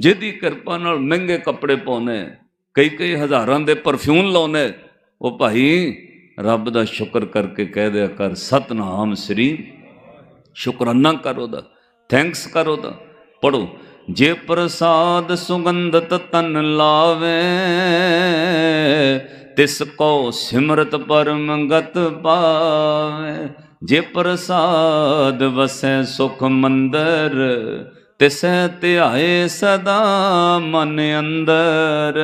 ਜਿਹਦੀ ਕਿਰਪਾ ਨਾਲ ਮਹਿੰਗੇ ਕੱਪੜੇ ਪਾਉਨੇ ਕਈ ਕਈ ਹਜ਼ਾਰਾਂ ਦੇ ਪਰਫਿਊਮ ਲਾਉਨੇ ਉਹ ਭਾਈ ਰੱਬ ਦਾ ਸ਼ੁਕਰ ਕਰਕੇ ਕਹਿ ਦਿਆ ਕਰ, ਸਤਨਾਮ ਸ੍ਰੀ ਸ਼ੁਕਰਾਨਾ ਕਰ ਉਹਦਾ ਥੈਂਕਸ ਕਰ ਉਹਦਾ। ਪੜੋ ਜੇ ਪ੍ਰਸਾਦ ਸੁਗੰਧਤ ਤਨ ਲਾਵੇ, ਤਿਸ ਕੋ ਸਿਮਰਤ ਪਰਮ ਪਾਵੇ। ਜੇ ਪ੍ਰਸਾਦ ਵਸੈ ਸੁਖ ਮੰਦਰ ਤਿਸੈ ਧਿਆਏ ਸਦਾ ਮਨ ਅੰਦਰ।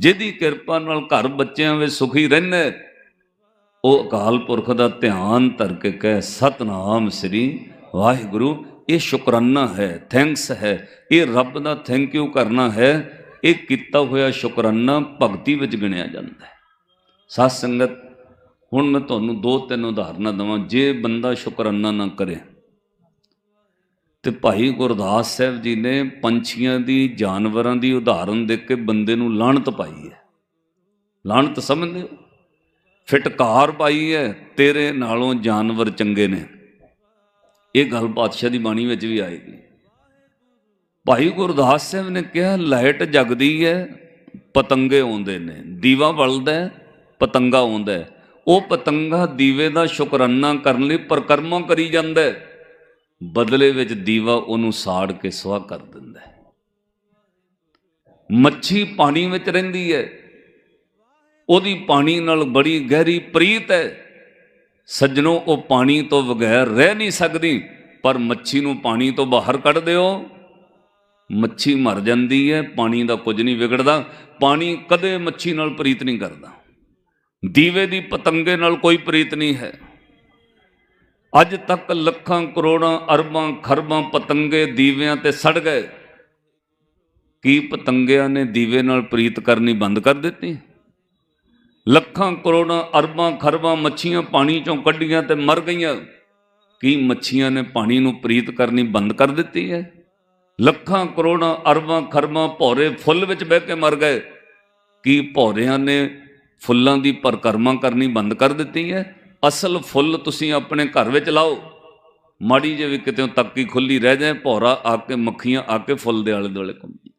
ਜਿਹਦੀ ਕਿਰਪਾ ਨਾਲ ਘਰ ਬੱਚਿਆਂ ਵਿੱਚ ਸੁਖੀ ਰਹਿੰਦੇ, ਉਹ ਅਕਾਲ ਪੁਰਖ ਦਾ ਧਿਆਨ ਧਰ ਕੇ ਕਹੇ, ਸਤਨਾਮ ਸ੍ਰੀ ਵਾਹਿਗੁਰੂ, ਇਹ ਸ਼ੁਕਰਾਨਾ ਹੈ ਥੈਂਕਸ ਹੈ, ਇਹ ਰੱਬ ਦਾ ਥੈਂਕ ਯੂ ਕਰਨਾ ਹੈ, ਇਹ ਕੀਤਾ ਹੋਇਆ ਸ਼ੁਕਰਾਨਾ ਭਗਤੀ ਵਿੱਚ ਗਿਣਿਆ ਜਾਂਦਾ ਹੈ। ਸਾਧ ਸੰਗਤ, ਹੁਣ ਮੈਂ ਤੁਹਾਨੂੰ ਦੋ ਤਿੰਨ ਉਦਾਹਰਨਾਂ ਦਵਾਂ, ਜੇ ਬੰਦਾ ਸ਼ੁਕਰਾਨਾ ਨਾ ਕਰੇ ਤੇ ਭਾਈ ਗੁਰਦਾਸ ਸਾਹਿਬ ਜੀ ਨੇ ਪੰਛੀਆਂ ਦੀ, ਜਾਨਵਰਾਂ ਦੀ ਉਦਾਹਰਨ ਦੇ ਕੇ ਬੰਦੇ ਨੂੰ ਲਾਹਣਤ ਪਾਈ ਹੈ। ਲਾਹਣਤ ਸਮਝਦੇ ਹੋ? ਫਟਕਾਰ ਪਾਈ ਹੈ, ਤੇਰੇ ਨਾਲੋਂ ਜਾਨਵਰ ਚੰਗੇ ਨੇ। ਇਹ ਗੱਲ ਪਾਤਸ਼ਾਹ ਦੀ ਬਾਣੀ ਵਿੱਚ ਵੀ ਆਏਗੀ। ਭਾਈ ਗੁਰਦਾਸ ਸਾਹਿਬ ਨੇ ਕਿਹਾ, ਲਾਈਟ ਜਗਦੀ ਹੈ, ਪਤੰਗੇ ਆਉਂਦੇ ਨੇ। ਦੀਵਾ ਬਲਦਾ ਪਤੰਗਾ ਆਉਂਦਾ ਉਹ ਪਤੰਗਾ ਦੀਵੇ ਦਾ ਸ਼ੁਕਰਾਨਾ ਕਰਨ ਲਈ ਪ੍ਰਕਰਮਾ ਕਰੀ ਜਾਂਦਾ ਹੈ। ਬਦਲੇ ਵਿੱਚ ਦੀਵਾ ਉਹਨੂੰ ਸਾੜ ਕੇ ਸੁਆਹ ਕਰ ਦਿੰਦਾ ਹੈ। ਮੱਛੀ ਪਾਣੀ ਵਿੱਚ ਰਹਿੰਦੀ ਹੈ। ਉਹਦੀ ਪਾਣੀ ਨਾਲ ਬੜੀ ਗਹਿਰੀ ਪ੍ਰੀਤ ਹੈ। ਸੱਜਣੋ, ਉਹ ਪਾਣੀ ਤੋਂ ਬਗੈਰ ਰਹਿ ਨਹੀਂ ਸਕਦੀ, ਪਰ ਮੱਛੀ ਨੂੰ ਪਾਣੀ ਤੋਂ ਬਾਹਰ ਕੱਢ ਦਿਓ। ਮੱਛੀ ਮਰ ਜਾਂਦੀ ਹੈ, ਪਾਣੀ ਦਾ ਕੁਝ ਨਹੀਂ ਵਿਗੜਦਾ। ਪਾਣੀ ਕਦੇ ਮੱਛੀ ਨਾਲ ਪ੍ਰੀਤ ਨਹੀਂ ਕਰਦਾ। ਦੀਵੇ ਦੀ ਪਤੰਗੇ ਨਾਲ ਕੋਈ ਪ੍ਰੀਤ ਨਹੀਂ ਹੈ। ਅੱਜ ਤੱਕ ਲੱਖਾਂ, ਕਰੋੜਾਂ, ਅਰਬਾਂ, ਖਰਬਾਂ ਪਤੰਗੇ ਦੀਵਿਆਂ ਤੇ ਸੜ ਗਏ। ਕੀ ਪਤੰਗਿਆਂ ਨੇ ਦੀਵੇ ਨਾਲ ਪ੍ਰੀਤ ਕਰਨੀ ਬੰਦ ਕਰ ਦਿੱਤੀ? ਲੱਖਾਂ, ਕਰੋੜਾਂ, ਅਰਬਾਂ, ਖਰਬਾਂ ਮੱਛੀਆਂ ਪਾਣੀ ਚੋਂ ਕੱਢੀਆਂ ਤੇ ਮਰ ਗਈਆਂ। ਕੀ ਮੱਛੀਆਂ ਨੇ ਪਾਣੀ ਨੂੰ ਪ੍ਰੀਤ ਕਰਨੀ ਬੰਦ ਕਰ ਦਿੱਤੀ ਹੈ? ਲੱਖਾਂ, ਕਰੋੜਾਂ, ਅਰਬਾਂ, ਖਰਬਾਂ ਭੌਰੇ ਫੁੱਲ ਵਿੱਚ ਬਹਿ ਕੇ ਮਰ ਗਏ। ਕੀ ਭੌਰਿਆਂ ਨੇ ਫੁੱਲਾਂ ਦੀ ਪਰਕਰਮਾ ਕਰਨੀ ਬੰਦ ਕਰ ਦਿੱਤੀ ਹੈ? ਅਸਲ ਫੁੱਲ ਤੁਸੀਂ ਆਪਣੇ ਘਰ ਵਿੱਚ ਲਾਓ। ਮਾੜੀ ਜਿਹੀ ਵੀ ਕਿਤੇ ਤੱਕੀ ਖੁੱਲੀ ਰਹਿ ਜਾਏ, ਭੌਰਾ ਆ ਕੇ ਮੱਖੀਆਂ ਆ ਕੇ ਫੁੱਲ ਦੇ ਆਲੇ ਦੁਆਲੇ ਘੁੰਮਦੀ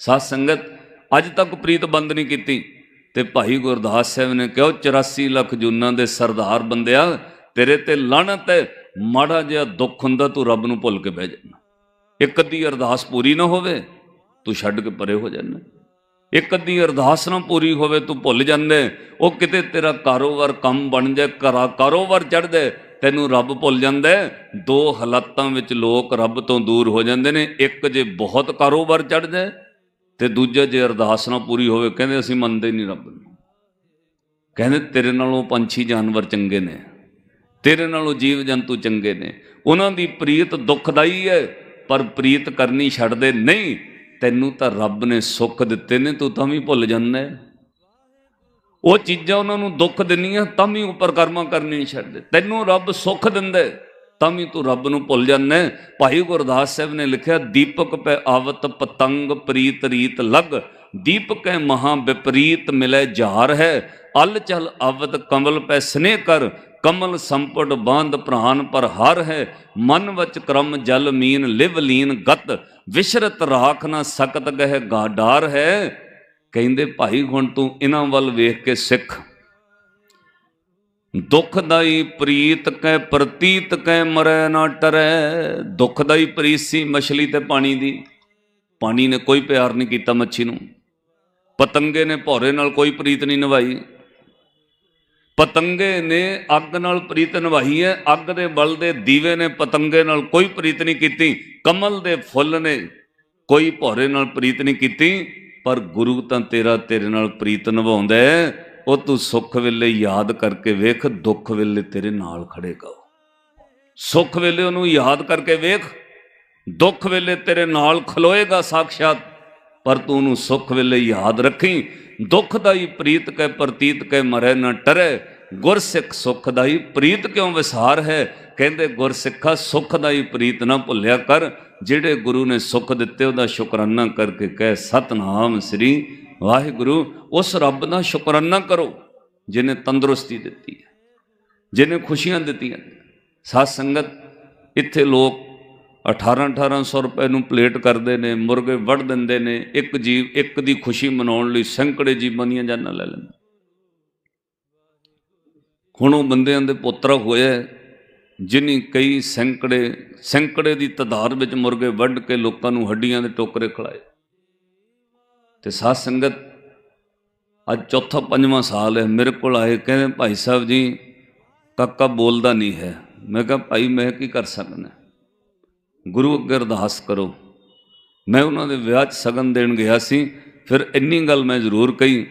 ਸਾਧ ਸੰਗਤ, ਅੱਜ ਤੱਕ ਪ੍ਰੀਤ ਬੰਦ ਨਹੀਂ ਕੀਤੀ ਤੇ ਭਾਈ ਗੁਰਦਾਸ ਸਾਹਿਬ ਨੇ ਕਿਹਾ 84 ਲੱਖ ਜੂਨਾਂ ਦੇ ਸਰਦਾਰ ਬੰਦਿਆ, ਤੇਰੇ ਤੇ ਲਾਣਤ ਹੈ, ਮਾੜਾ ਜਿਹਾ ਦੁੱਖ ਹੁੰਦਾ ਤੂੰ ਰੱਬ ਨੂੰ ਭੁੱਲ ਕੇ ਬਹਿ ਜਾਣਾ। ਇੱਕ ਅੱਧੀ ਅਰਦਾਸ ਪੂਰੀ ਨਾ ਹੋਵੇ, ਤੂੰ ਛੱਡ ਕੇ ਪਰੇ ਹੋ ਜਾਣਾ। ਇੱਕ ਅੱਧੀ ਅਰਦਾਸ ਨਾ ਪੂਰੀ ਹੋਵੇ, ਤੂੰ ਭੁੱਲ ਜਾਂਦੇ। ਉਹ ਕਿਤੇ ਤੇਰਾ ਕਾਰੋਬਾਰ ਕੰਮ ਬਣ ਜਾਏ ਕਰਾ ਕਾਰੋਬਾਰ ਚੜ ਜਾਏ, ਤੈਨੂੰ ਰੱਬ ਭੁੱਲ ਜਾਂਦਾ। ਦੋ ਹਾਲਾਤਾਂ ਵਿੱਚ ਲੋਕ ਰੱਬ ਤੋਂ ਦੂਰ ਹੋ ਜਾਂਦੇ ਨੇ। ਇੱਕ ਜੇ ਬਹੁਤ ਕਾਰੋਬਾਰ ਚੜ ਜਾਏ, ਤੇ ਦੂਜਾ ਜੇ ਅਰਦਾਸ ਨਾ ਪੂਰੀ ਹੋਵੇ, ਕਹਿੰਦੇ ਅਸੀਂ ਮੰਨਦੇ ਨਹੀਂ ਰੱਬ ਨੂੰ। ਕਹਿੰਦੇ ਤੇਰੇ ਨਾਲੋਂ ਪੰਛੀ ਜਾਨਵਰ ਚੰਗੇ ਨੇ। ਤੇਰੇ ਨਾਲੋਂ ਜੀਵ ਜੰਤੂ ਚੰਗੇ ਨੇ। ਉਹਨਾਂ ਦੀ ਪ੍ਰੀਤ ਦੁਖਦਾਈ ਹੈ, ਪਰ ਪ੍ਰੀਤ ਕਰਨੀ ਛੱਡਦੇ ਨਹੀਂ। ਤੈਨੂੰ ਤਾਂ ਰੱਬ ਨੇ ਸੁੱਖ ਦਿੱਤੇ ਨੇ, ਤੂੰ ਤਾਂ ਵੀ ਭੁੱਲ ਜਾਂਦਾ ਉਹ ਚੀਜ਼ਾਂ ਉਹਨਾਂ ਨੂੰ ਦੁੱਖ ਦਿੰਨੀਆਂ ਤਾਂ ਵੀ ਉੱਪਰ ਕਰਮਾਂ ਕਰਨੀ ਨਹੀਂ ਛੱਡਦੇ। ਤੈਨੂੰ ਰੱਬ ਸੁੱਖ ਦਿੰਦਾ ਤਾਂ ਵੀ ਤੂੰ ਰੱਬ ਨੂੰ ਭੁੱਲ ਜਾਂਦਾ ਭਾਈ ਗੁਰਦਾਸ ਸਾਹਿਬ ਨੇ ਲਿਖਿਆ, ਦੀਪਕ ਪੈ ਆਵਤ ਪਤੰਗ ਪ੍ਰੀਤ ਰੀਤ ਲਗ। ਹੈ ਮਹਾ ਵਿਪਰੀਤ ਮਿਲੇ ਜਾਰ ਹੈ, ਅਲ ਚਲ ਆਵਤ ਕਮਲ ਪੈ ਸਨੇਹ ਕਰ। ਕਮਲ ਸੰਪਟ ਬਾਂਧ ਪ੍ਰਾਨ ਪਰ ਹਰ ਹੈ, ਮਨ ਵਿੱਚ ਕਰਮ ਜਲ ਮੀਨ, ਲਿਵ ਲੀਨ ਗਤ, ਵਿਸ਼ਰਤ ਰਾਖ ਨਾ ਸਕਤ ਗਹਿ ਗਾਡਾਰ ਹੈ। ਕਹਿੰਦੇ, ਭਾਈ ਹੁਣ ਤੂੰ ਇਹਨਾਂ ਵੱਲ ਵੇਖ ਕੇ ਸਿੱਖ। ਦੁਖਦਾਈ ਪ੍ਰੀਤ ਕੈ ਪ੍ਰਤੀਤ ਕੈ ਮਰੈ ਨਾ ਟਰੈ। ਦੁਖਦਾਈ ਪ੍ਰੀਤ ਸੀ ਮਛਲੀ ਤੇ ਪਾਣੀ ਦੀ। ਪਾਣੀ ਨੇ ਕੋਈ ਪਿਆਰ ਨਹੀਂ ਕੀਤਾ ਮੱਛੀ ਨੂੰ। ਪਤੰਗੇ ਨੇ ਭੌਰੇ ਨਾਲ ਕੋਈ ਪ੍ਰੀਤ ਨਹੀਂ ਨਿਭਾਈ। ਪਤੰਗੇ ਨੇ ਅੱਗ ਨਾਲ ਪ੍ਰੀਤ ਨਿਭਾਈ ਹੈ। ਅੱਗ ਦੇ ਬਲ ਦੇ ਦੀਵੇ ਨੇ ਪਤੰਗੇ ਨਾਲ ਕੋਈ ਪ੍ਰੀਤ ਨਹੀਂ ਕੀਤੀ। ਕਮਲ ਦੇ ਫੁੱਲ ਨੇ ਕੋਈ ਭੌਰੇ ਨਾਲ ਪ੍ਰੀਤ ਨਹੀਂ ਕੀਤੀ। ਪਰ ਗੁਰੂ ਤਾਂ ਤੇਰਾ ਤੇਰੇ ਨਾਲ ਪ੍ਰੀਤ ਨਿਭਾਉਂਦਾ ਹੈ। ਉਹ ਤੂੰ ਸੁੱਖ ਵੇਲੇ ਯਾਦ ਕਰਕੇ ਵੇਖ, ਦੁੱਖ ਵੇਲੇ ਤੇਰੇ ਨਾਲ ਖੜੇਗਾ ਉਹ। ਸੁੱਖ ਵੇਲੇ ਉਹਨੂੰ ਯਾਦ ਕਰਕੇ ਵੇਖ, ਦੁੱਖ ਵੇਲੇ ਤੇਰੇ ਨਾਲ ਖਲੋਏਗਾ ਸਾਖਸ਼ਾਤ। ਪਰ ਤੂੰ ਉਹਨੂੰ ਸੁੱਖ ਵੇਲੇ ਯਾਦ ਰੱਖੀ, ਦੁੱਖ ਦਾ ਹੀ ਪ੍ਰੀਤ ਕੈ ਪ੍ਰਤੀਤ ਕੈ ਮਰੈ ਨਾ ਟਰੈ, ਗੁਰਸਿੱਖ ਸੁੱਖ ਦਾ ਹੀ ਪ੍ਰੀਤ ਕਿਉਂ ਵਿਸਾਰ ਹੈ? ਕਹਿੰਦੇ ਗੁਰਸਿੱਖਾ ਹੀ ਪ੍ਰੀਤ ਨਾ ਭੁੱਲਿਆ ਕਰ, ਜਿਹੜੇ ਗੁਰੂ ਨੇ ਸੁੱਖ ਦਿੱਤੇ ਉਹਦਾ ਸ਼ੁਕਰਾਨਾ ਕਰਕੇ ਕਹਿ, ਸਤਨਾਮ ਸ੍ਰੀ ਵਾਹਿਗੁਰੂ, ਉਸ ਰੱਬ ਦਾ ਸ਼ੁਕਰਾਨਾ ਕਰੋ ਜਿਨੇ ਤੰਦਰੁਸਤੀ ਦਿੱਤੀ ਹੈ ਜਿਨੇ ਖੁਸ਼ੀਆਂ ਦਿੱਤੀਆਂ ਸਾਧ ਸੰਗਤ, ਇੱਥੇ ਲੋਕ 18 1800 ਰੁਪਏ ਨੂੰ ਪਲੇਟ ਕਰਦੇ ਨੇ, ਮੁਰਗੇ ਵੱਢ ਦਿੰਦੇ ਨੇ, ਇੱਕ ਜੀਵ ਇੱਕ ਦੀ ਖੁਸ਼ੀ ਮਨਾਉਣ ਲਈ ਸੈਂਕੜੇ ਜੀਵਾਂ ਦੀਆਂ ਜਾਨਾਂ ਲੈ ਲੈਂਦੇ ਹੁਣ ਉਹ ਬੰਦਿਆਂ ਦੇ ਪੁੱਤਰ ਹੋਇਆ ਜਿਨੀ ਕਈ ਸੈਂਕੜੇ ਸੈਂਕੜੇ ਦੀ ਤਦਾਦ ਵਿੱਚ ਮੁਰਗੇ ਵੱਢ ਕੇ ਲੋਕਾਂ ਨੂੰ ਹੱਡੀਆਂ ਦੇ ਟੋਕਰੇ ਖਿਲਾਏ। ਤੇ ਸਾਧ ਸੰਗਤ, ਅੱਜ ਚੌਥਾ ਪੰਜਵਾਂ ਸਾਲ ਹੈ, ਮੇਰੇ ਕੋਲ ਆਏ ਕਹਿੰਦੇ, ਭਾਈ ਸਾਹਿਬ ਜੀ, ਕਾਕਾ ਬੋਲਦਾ ਨਹੀਂ ਹੈ। ਮੈਂ ਕਿਹਾ, ਭਾਈ, ਮੈਂ ਕੀ ਕਰ ਸਕਦਾ? ਗੁਰੂ ਅੱਗੇ ਅਰਦਾਸ ਕਰੋ। ਮੈਂ ਉਹਨਾਂ ਦੇ ਵਿਆਹ 'ਚ ਸਗਨ ਦੇਣ ਗਿਆ ਸੀ। ਫਿਰ ਇੰਨੀ ਗੱਲ ਮੈਂ ਜ਼ਰੂਰ ਕਹੀ,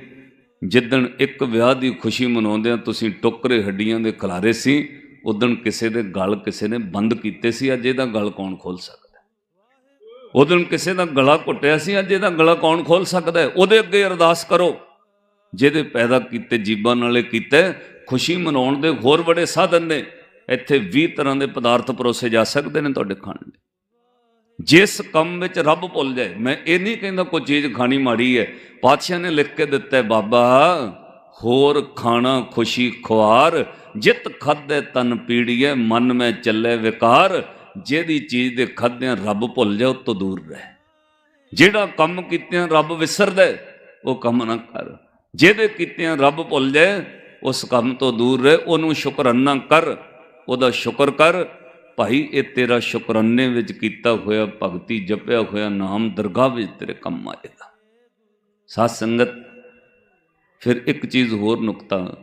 ਜਿੱਦਣ ਇੱਕ ਵਿਆਹ ਦੀ ਖੁਸ਼ੀ ਮਨਾਉਂਦਿਆਂ ਤੁਸੀਂ ਟੋਕਰੇ ਹੱਡੀਆਂ ਦੇ ਖਲਾਰੇ ਸੀ ਉਦਣ ਕਿਸੇ ਦੇ ਗਲ ਕਿਸੇ ਨੇ ਬੰਦ ਕੀਤੇ ਸੀ, ਅੱਜ ਇਹਦਾ ਗਲ ਕੌਣ ਖੋਲ ਸਕਦਾ? ਉਦੋਂ ਕਿਸੇ ਦਾ ਗਲਾ ਘੁੱਟਿਆ ਸੀ, ਅੱਜ ਇਹਦਾ ਗਲਾ ਕੌਣ ਖੋਲ ਸਕਦਾ ਉਹਦੇ ਅੱਗੇ ਅਰਦਾਸ ਕਰੋ। ਜਿਹਦੇ ਪੈਦਾ ਕੀਤੇ, ਜੀਬਾਂ ਨਾਲੇ ਕੀਤੇ, ਖੁਸ਼ੀ ਮਨਾਉਣ ਦੇ ਹੋਰ ਬੜੇ ਸਾਧਨ ਨੇ। ਇੱਥੇ 20 ਤਰ੍ਹਾਂ ਦੇ ਪਦਾਰਥ ਪਰੋਸੇ ਜਾ ਸਕਦੇ ਨੇ ਤੁਹਾਡੇ ਖਾਣ ਲਈ ਜਿਸ ਕੰਮ ਵਿੱਚ ਰੱਬ ਭੁੱਲ ਜਾਏ, ਮੈਂ ਇਹ ਨਹੀਂ ਕਹਿੰਦਾ ਕੋਈ ਚੀਜ਼ ਖਾਣੀ ਮਾੜੀ ਹੈ। ਪਾਤਸ਼ਾਹ ਨੇ ਲਿਖ ਕੇ ਦਿੱਤਾ ਬਾਬਾ, ਹੋਰ ਖਾਣਾ ਖੁਸ਼ੀ ਖੁਆਰ, ਜਿਤ ਖਾਦੇ ਤਨ ਪੀੜੀਏ, ਮਨ ਮੈਂ ਚੱਲੇ ਵਿਕਾਰ। ਜਿਹਦੀ ਚੀਜ਼ ਦੇ ਖਾਦਿਆਂ ਰੱਬ ਭੁੱਲ ਜਾ ਉਹ ਤੋਂ ਦੂਰ ਰਹਿ। ਜਿਹੜਾ ਕੰਮ ਕੀਤਿਆਂ ਰੱਬ ਵਿਸਰਦਾ ਉਹ ਕੰਮ ਨਾ ਕਰ। ਜਿਹਦੇ ਕੀਤਿਆਂ ਰੱਬ ਭੁੱਲ ਜਾਏ, ਉਸ ਕੰਮ ਤੋਂ ਦੂਰ ਰਹਿ, ਉਹਨੂੰ ਸ਼ੁਕਰਾਨਾ ਕਰ, ਉਹਦਾ ਸ਼ੁਕਰ ਕਰ ਭਾਈ, ਇਹ ਤੇਰਾ ਸ਼ੁਕਰਾਨੇ ਵਿੱਚ ਕੀਤਾ ਹੋਇਆ ਭਗਤੀ ਜਪਿਆ ਹੋਇਆ ਨਾਮ ਦਰਗਾਹ ਵਿੱਚ ਤੇਰੇ ਕੰਮ ਆਏਗਾ। ਸਾਧ ਸੰਗਤ, ਫਿਰ ਇੱਕ ਚੀਜ਼ ਹੋਰ ਨੁਕਤਾ।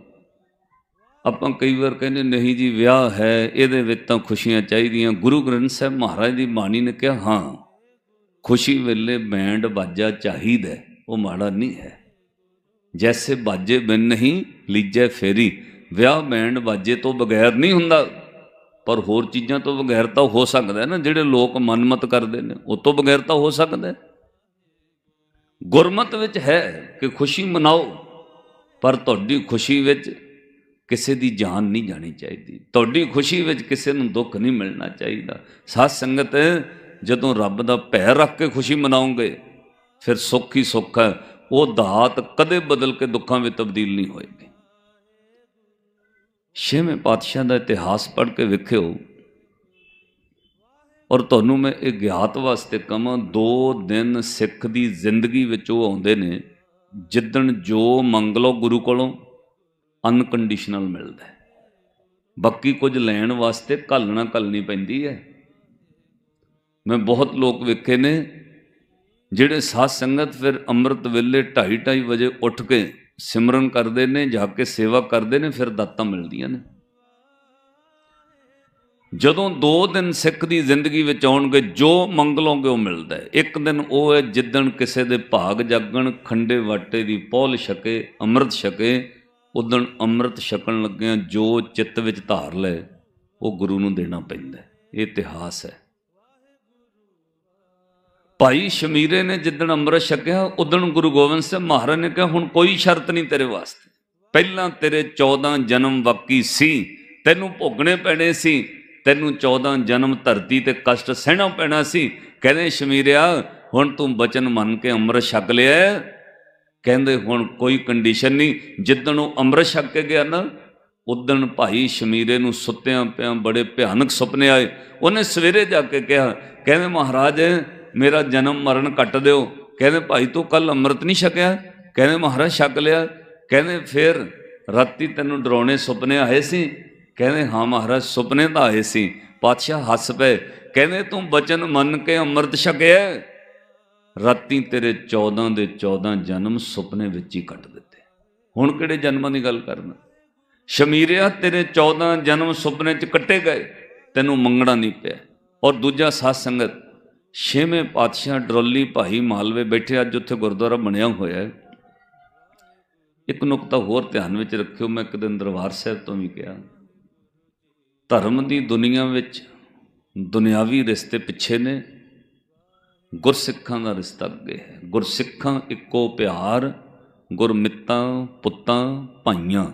ਆਪਾਂ ਕਈ ਵਾਰ ਕਹਿੰਦੇ, ਨਹੀਂ ਜੀ, ਵਿਆਹ ਹੈ, ਇਹਦੇ ਵਿੱਚ ਤਾਂ ਖੁਸ਼ੀਆਂ ਚਾਹੀਦੀਆਂ। ਗੁਰੂ ਗ੍ਰੰਥ ਸਾਹਿਬ ਮਹਾਰਾਜ ਦੀ ਬਾਣੀ ਨੇ ਕਿਹਾ, ਹਾਂ, ਖੁਸ਼ੀ ਵੇਲੇ ਬੈਂਡ ਬਾਜਾ ਚਾਹੀਦਾ, ਉਹ ਮਾੜਾ ਨਹੀਂ ਹੈ। ਜੈਸੇ ਬਾਜੇ ਬਿਨ ਨਹੀਂ, ਲੀਜੇ ਫੇਰੀ। ਵਿਆਹ ਬੈਂਡ ਬਾਜੇ ਤੋਂ ਬਗੈਰ ਨਹੀਂ ਹੁੰਦਾ। ਪਰ ਹੋਰ ਚੀਜ਼ਾਂ ਤੋਂ ਬਗੈਰ ਤਾਂ ਹੋ ਸਕਦਾ ਨਾ, ਜਿਹੜੇ ਲੋਕ ਮਨਮਤ ਕਰਦੇ ਨੇ, ਉਹ ਤੋਂ ਬਗੈਰ ਤਾਂ ਹੋ ਸਕਦਾ ਗੁਰਮਤ ਵਿੱਚ ਹੈ ਕਿ ਖੁਸ਼ੀ ਮਨਾਓ, ਪਰ ਤੁਹਾਡੀ ਖੁਸ਼ੀ ਵਿੱਚ ਕਿਸੇ ਦੀ ਜਾਨ ਨਹੀਂ ਜਾਣੀ ਚਾਹੀਦੀ। ਤੁਹਾਡੀ ਖੁਸ਼ੀ ਵਿੱਚ ਕਿਸੇ ਨੂੰ ਦੁੱਖ ਨਹੀਂ ਮਿਲਣਾ ਚਾਹੀਦਾ। ਸਾਧ ਸੰਗਤ, ਜਦੋਂ ਰੱਬ ਦਾ ਭੈ ਰੱਖ ਕੇ ਖੁਸ਼ੀ ਮਨਾਉਂਗੇ ਫਿਰ ਸੁੱਖ ਹੀ ਸੁੱਖ ਹੈ। ਉਹ ਦਾਤ ਕਦੇ ਬਦਲ ਕੇ ਦੁੱਖਾਂ ਵਿੱਚ ਤਬਦੀਲ ਨਹੀਂ ਹੋਏਗੀ। ਛੇਵੇਂ ਪਾਤਸ਼ਾਹ ਦਾ ਇਤਿਹਾਸ ਪੜ੍ਹ ਕੇ ਵੇਖਿਓ। ਔਰ ਤੁਹਾਨੂੰ ਮੈਂ ਇਹ ਗਿਆਤ ਵਾਸਤੇ ਕਹਾਂ, ਦੋ ਦਿਨ ਸਿੱਖ ਦੀ ਜ਼ਿੰਦਗੀ ਵਿੱਚ ਉਹ ਆਉਂਦੇ ਨੇ, ਜਿੱਦਣ ਜੋ ਮੰਗ ਲਓ ਗੁਰੂ ਕੋਲੋਂ, ਅਨਕੰਡੀਸ਼ਨਲ ਮਿਲਦਾ ਹੈ। ਬਾਕੀ ਕੁਝ ਲੈਣ ਵਾਸਤੇ ਘੱਲਣਾ ਘੱਲਣੀ ਪੈਂਦੀ ਹੈ। ਮੈਂ ਬਹੁਤ ਲੋਕ ਵੇਖੇ ਨੇ, ਜਿਹੜੇ ਸਾਧ ਸੰਗਤ ਫਿਰ ਅੰਮ੍ਰਿਤ ਵੇਲੇ 2:30 ਵਜੇ ਉੱਠ ਕੇ ਸਿਮਰਨ ਕਰਦੇ ਨੇ ਜਾ ਕੇ ਸੇਵਾ ਕਰਦੇ ਨੇ, ਫਿਰ ਦਾਤਾਂ ਮਿਲਦੀਆਂ ਨੇ। ਜਦੋਂ ਦੋ ਦਿਨ ਸਿੱਖ ਦੀ ਜ਼ਿੰਦਗੀ ਵਿੱਚ ਆਉਣਗੇ, ਜੋ ਮੰਗ ਲਓਗੇ ਉਹ ਮਿਲਦਾ ਹੈ। ਇੱਕ ਦਿਨ ਉਹ ਹੈ, ਜਿੱਦਣ ਕਿਸੇ ਦੇ ਭਾਗ ਜਾਗਣ, ਖੰਡੇ ਵਾਟੇ ਦੀ ਪੌਲ ਛਕੇ, ਅੰਮ੍ਰਿਤ ਛਕੇ, ਉਦਣ ਅੰਮ੍ਰਿਤ ਛਕਣ ਲੱਗਿਆਂ ਜੋ ਚਿੱਤ ਵਿੱਚ ਧਾਰ ਲੈ ਉਹ ਗੁਰੂ ਨੂੰ ਦੇਣਾ ਪੈਂਦਾ ਇਹ ਇਤਿਹਾਸ ਹੈ। ਭਾਈ ਸ਼ਮੀਰੇ ਨੇ ਜਿੱਦਣ ਅੰਮ੍ਰਿਤ ਛਕਿਆ ਉਦਣ ਗੁਰੂ ਗੋਬਿੰਦ ਸਿੰਘ ਮਹਾਰਾਜ ਨੇ ਕਿਹਾ, ਹੁਣ ਕੋਈ ਸ਼ਰਤ ਨਹੀਂ ਤੇਰੇ ਵਾਸਤੇ। ਪਹਿਲਾਂ ਤੇਰੇ 14 ਜਨਮ ਬਾਕੀ ਸੀ, ਤੈਨੂੰ ਭੋਗਣੇ ਪੈਣੇ ਸੀ, ਤੈਨੂੰ 14 ਜਨਮ ਧਰਤੀ ਤੇ ਕਸ਼ਟ ਸਹਿਣਾ ਪੈਣਾ ਸੀ। ਕਹਿੰਦੇ, ਸ਼ਮੀਰਿਆ, ਹੁਣ ਤੂੰ ਬਚਨ ਮੰਨ ਕੇ ਅੰਮ੍ਰਿਤ ਛਕ ਲਿਆ ਕਹਿੰਦੇ, ਹੁਣ ਕੋਈ ਕੰਡੀਸ਼ਨ ਨਹੀਂ। ਜਿੱਦਣ ਉਹ ਅੰਮ੍ਰਿਤ ਛਕ ਕੇ ਗਿਆ ਨਾ ਉਦਣ ਭਾਈ ਸ਼ਮੀਰੇ ਨੂੰ ਸੁੱਤਿਆਂ ਪਿਆ ਬੜੇ ਭਿਆਨਕ ਸੁਪਨੇ ਆਏ। ਉਹਨੇ ਸਵੇਰੇ ਜਾ ਕੇ ਕਿਹਾ, ਕਹਿੰਦੇ, ਮਹਾਰਾਜ ਮੇਰਾ ਜਨਮ ਮਰਨ ਕੱਟ ਦਿਓ। ਕਹਿੰਦੇ, ਭਾਈ, ਤੂੰ ਕੱਲ ਅੰਮ੍ਰਿਤ ਨਹੀਂ ਛਕਿਆ? ਕਹਿੰਦੇ, ਮਹਾਰਾਜ, ਛਕ ਲਿਆ। ਕਹਿੰਦੇ, ਫਿਰ ਰਾਤੀ ਤੈਨੂੰ ਡਰਾਉਣੇ ਸੁਪਨੇ ਆਏ ਸੀ? ਕਹਿੰਦੇ, ਹਾਂ ਮਹਾਰਾਜ, ਸੁਪਨੇ ਤਾਂ ਆਏ ਸੀ। ਪਾਤਸ਼ਾਹ ਹੱਸ ਪਏ। ਕਹਿੰਦੇ, ਤੂੰ ਬਚਨ ਮੰਨ ਕੇ ਅੰਮ੍ਰਿਤ ਛਕਿਆ ਰਾਤੀ ਤੇਰੇ 14 ਦੇ 14 ਜਨਮ ਸੁਪਨੇ ਵਿੱਚ ਹੀ ਕੱਟ ਦਿੱਤੇ। ਹੁਣ ਕਿਹੜੇ ਜਨਮਾਂ ਦੀ ਗੱਲ ਕਰਨਾ? ਸ਼ਮੀਰਿਆ ਤੇਰੇ 14 ਜਨਮ ਸੁਪਨੇ 'ਚ ਕੱਟੇ ਗਏ। ਤੈਨੂੰ ਮੰਗਣਾ ਨਹੀਂ ਪਿਆ। ਔਰ ਦੂਜਾ ਸਾਧ ਸੰਗਤ ਛੇਵੇਂ ਪਾਤਸ਼ਾਹ ਡਰੋਲੀ ਭਾਈ ਮਾਲਵੇ ਬੈਠੇ ਅੱਜ ਉੱਥੇ ਗੁਰਦੁਆਰਾ ਬਣਿਆ ਹੋਇਆ ਹੈ। ਇੱਕ ਨੁਕਤਾ ਹੋਰ ਧਿਆਨ ਵਿੱਚ ਰੱਖਿਓ, ਮੈਂ ਇੱਕ ਦਿਨ ਦਰਬਾਰ ਸਾਹਿਬ ਤੋਂ ਵੀ ਕਿਹਾ, ਧਰਮ ਦੀ ਦੁਨੀਆ ਵਿੱਚ ਦੁਨਿਆਵੀ ਰਿਸ਼ਤੇ ਪਿੱਛੇ ਨੇ, ਗੁਰਸਿੱਖਾਂ ਦਾ ਰਿਸ਼ਤਾ ਅੱਗੇ ਹੈ। ਗੁਰਸਿੱਖਾਂ ਇੱਕੋ ਪਿਆਰ, ਗੁਰਮਿੱਤਾਂ, ਪੁੱਤਾਂ, ਭਾਈਆਂ।